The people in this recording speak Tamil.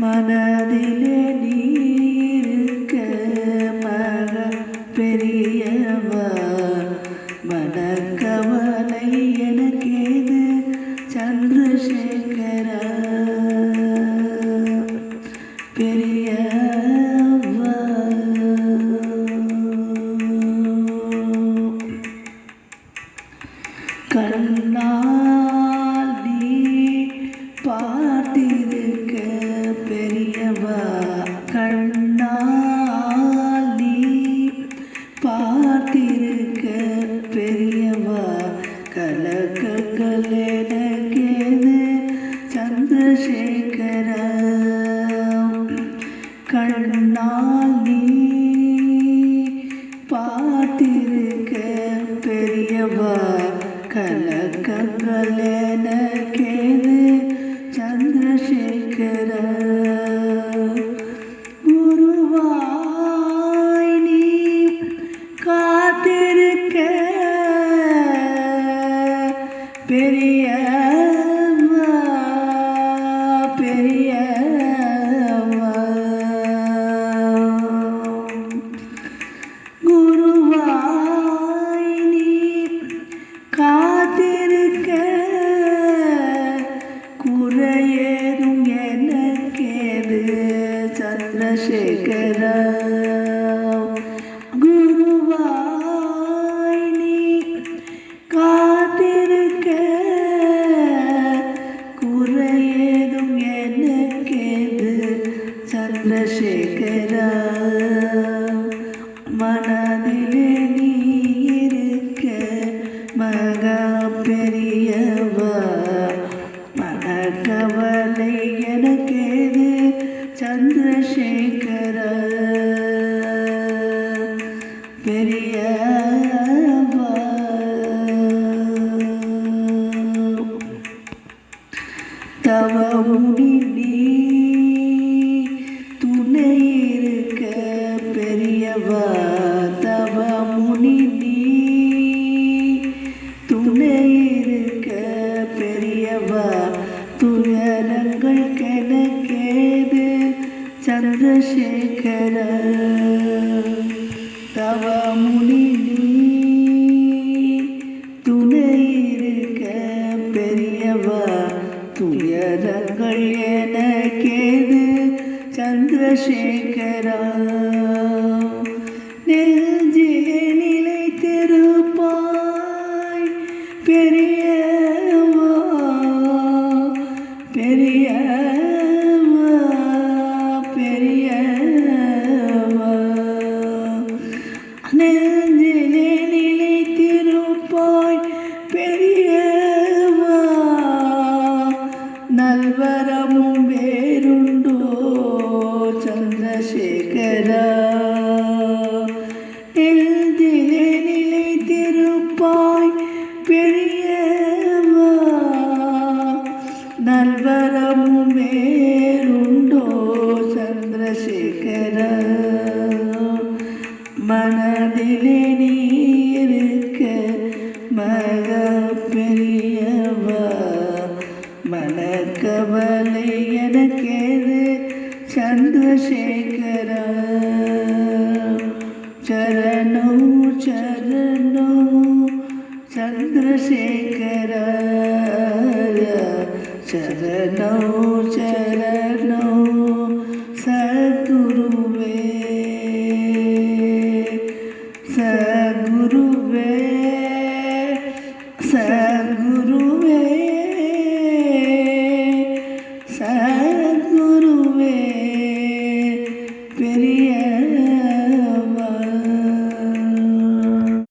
மனதிலே நீருக்க மக பெரியவா மனக்கவலை எனக்கேது சந்திரசேகரா பெரியவா கண்ணா நீ பா கண்ணால் நீ பார்த்திருக்க பெரியவா கலக்கங்கள் எனக்கேது சந்திரசேகரா. குருவாய் நீ காத்திருக்க பெரிய சேகரா மனதிலே நீ இருக்க மகா பெரியவா மனக்கவலை எனக்கேது சந்திரசேகரா? பெரியவா? தவமுடி நீ சந்திரசேகரா நெஞ்சிலே நிலைத்திருப்பாய். பெரியவா பெரியவா. மனதிலே நீ இருக்க மக பெரியவா மனக்கவலை எனக்கேது சந்திரசேகரா? சரணோ சரணோ சந்திரசேகரா? சரணோ சரணோ. mm-hmm.